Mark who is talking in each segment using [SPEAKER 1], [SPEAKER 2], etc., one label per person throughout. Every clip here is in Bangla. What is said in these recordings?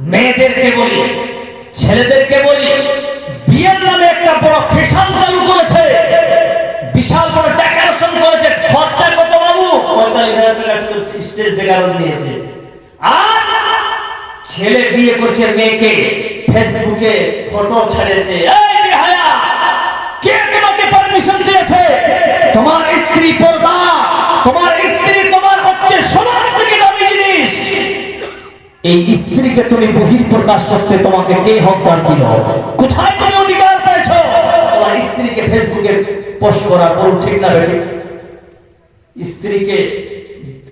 [SPEAKER 1] মেয়েদেরকে বলি, ছেলেদেরকে বলি, বিয়ের নামে একটা বড় ফেশন চালু করেছে। বিশাল বড় ডেকোরেশন করেছে। খরচা কত বাবু? পঁয়তাল্লিশ হাজার টাকা স্টেজ ডেকোরেশন দিয়েছে। আর ছেলে বিয়ে করছে মেয়েকে, ফেসবুকে ফটো ছাড়েছে। এই স্ত্রীকে তুমি বহির প্রকাশ করতে তোমাকে কে হত্যার দিল? কোথায় তুমি অধিকার পেয়েছ? তোমার স্ত্রীকে ফেসবুকে পোস্ট করার বলুন ঠিক না বেঠিক। স্ত্রীকে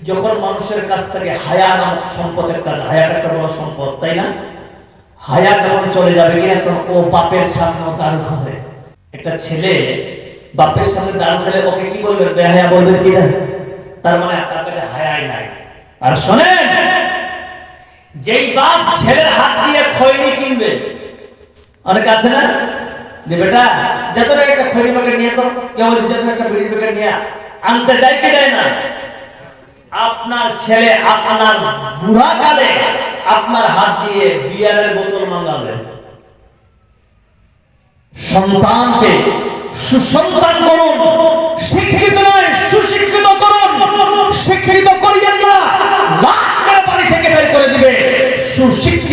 [SPEAKER 1] যখন মানুষের কাছ থেকে হায়া নামক সম্পদ একটা হায়া একটা বড় সম্পদ, তাই না? হায়া যখন চলে যাবে কিনা তখন ও বাপের সামনে দাঁড়ু খাবে একটা ছেলে বাপের সামনে দাঁড়ু খেলে ওকে কি বলবেন? বেহায়া বলবেন কিনা? তার মানে তার কাছে হায়াই নাই। আর শোনেন যেই বাপ ছেলের হাত দিয়ে খৈনি কিনবে, অনেক আছে না? যে বেটা, যত একটা খৈনি প্যাকেট নিয়ে তো, কেউ বলছে, যত একটা বিড়ি প্যাকেট নিয়ে আনতে দেয় কি দেয় না? আপনার ছেলে আপনার বুড়া কালে আপনার হাত দিয়ে বিয়ারের বোতল মাঙ্গাবে। সন্তানকে সুসন্তান করুন শিক্ষিত নয় সুশিক্ষিত করুন শিক্ষিত করিয়েন না লাখ করে বাড়ি থেকে বের করে দিবে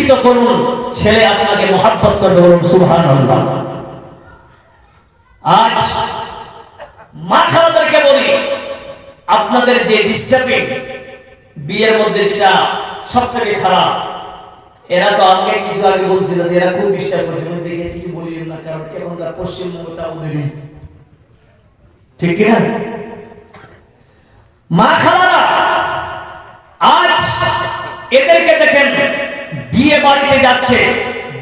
[SPEAKER 1] সুশিক্ষিত করুন ছেলে আপনাকে মোহাব্বত করবে বলুন সুবহান আজ মা খালাদেরকে বলি, আপনাদের যে ডিস্টার্বিং বিয়ের মধ্যে যেটা সব থেকে খারাপ, এরা তো আমাকে কিছু আগে বলছিল যে এরা খুব ডিস্টার্ব করছে। আমি দেখে কিছু বলিও না, কারণ এখনকার পশ্চিমবঙ্গটা ওদেরই ঠিক কিনা মা খালারা আজ এদেরকে বিয়ে বাড়িতে যাচ্ছে।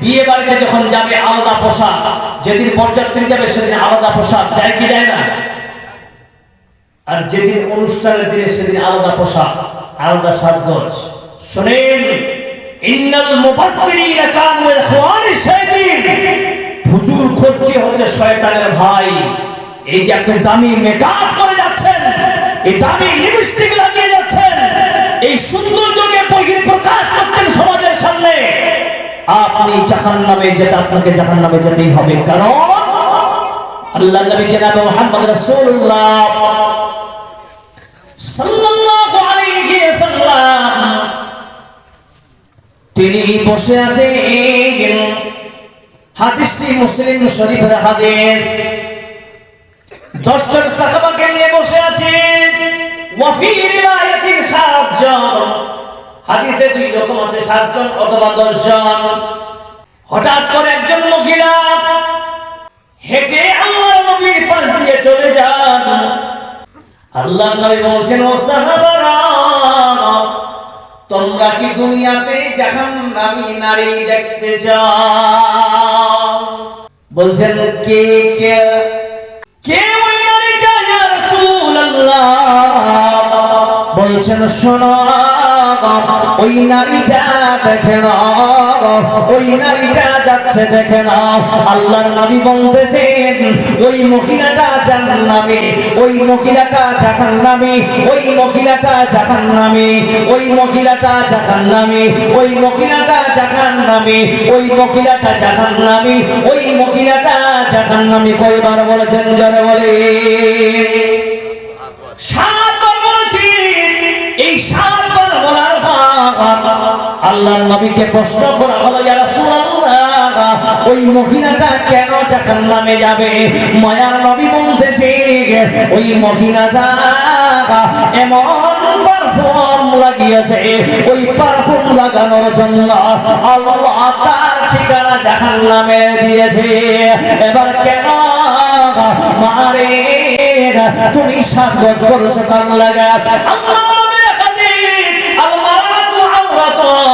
[SPEAKER 1] বিয়ে বাড়িতে যখন যাবে, আলাদা পোশাক। যেদিন বরযাত্রী যাবে, সেদিন আলাদা পোশাক। যায় কি যায় না? আর যেদিন অনুষ্ঠানের দিনে, সেদিন আলাদা পোশাক, আলাদা সাজগোজ। শোনেন ভাই। এই যে আপনি দামি মেকআপ করে যাচ্ছেন, এই দামি লিপস্টিক এই সৌন্দর্যকে বহির প্রকাশ করছেন সমাজের সামনে। আপনি জাহান্নামে যেতে, আপনাকে জাহান্নামে যেতেই হবে। কারণ আল্লাহ নবী জনাবে মুহাম্মদ রাসূলুল্লাহ সাল্লাল্লাহু আলাইহি ওয়াসাল্লাম, তিনি বসে আছেন। হাদিসটি মুসলিম শরীফের হাদিস। দশজন সাহাবাকে নিয়ে বসে আছেন। ওয়াফি রিওয়ায়াতিন সাতজন। হাদিসে দুই রকম আছে, সাতজন অথবা দশজন। হঠাৎ করে একজন মহিলা হেঁটে আল্লাহর নবীর পাশ দিয়ে চলে যান। আল্লাহ নবী বলছেন, ও তোমরা কি দুনিয়াতে জাহান্নামী নারী দেখতে চাও? বলছেন, কে কে? বলছেন, শোনো ওই নারীটা দেখে না ওই নারীটা যাচ্ছে দেখে না আল্লাহর নবী বলতেছেন, ওই মহিলাটা জাহান্নামে, ওই মহিলাটা জাহান্নামে, ওই মহিলাটা জাহান্নামে, ওই মহিলাটা জাহান্নামে, ওই মহিলাটা জাহান্নামে, ওই মহিলাটা জাহান্নামে, ওই মহিলাটা জাহান্নামে। কয়বার বলেছেন যারা বলে আল্লাহর নবীকে প্রশ্ন করা হলো, ইয়া রাসূলুল্লাহ, ওই মহিলাটা কেন জাহান্নামে যাবে? মায়ার নবী বলতেছে, ওই মহিলাটা এমন পারফিউম লাগিয়েছে, ওই পারফিউম লাগানোর জন্য আল্লাহ তার ঠিকানা জাহান্নামে দিয়েছে। এবার কেন? মারে, তুমি সাজগোজ করছ কান লাগা আল্লাহ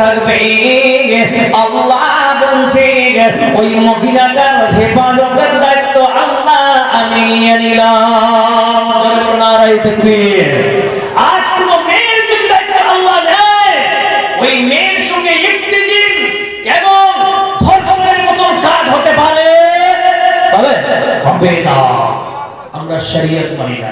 [SPEAKER 1] থাকবে আল্লাহ বলছে, ওই মহিলাটার হেফাজতের দায়িত্ব আল্লাহ আমি নিয়ে নিলাম। নারাই তাকবীর। আজ মেয়ের আল্লাহ ওই মেয়ের সঙ্গে হতে পারে। হবে আমরা শরীয়ত মানি না।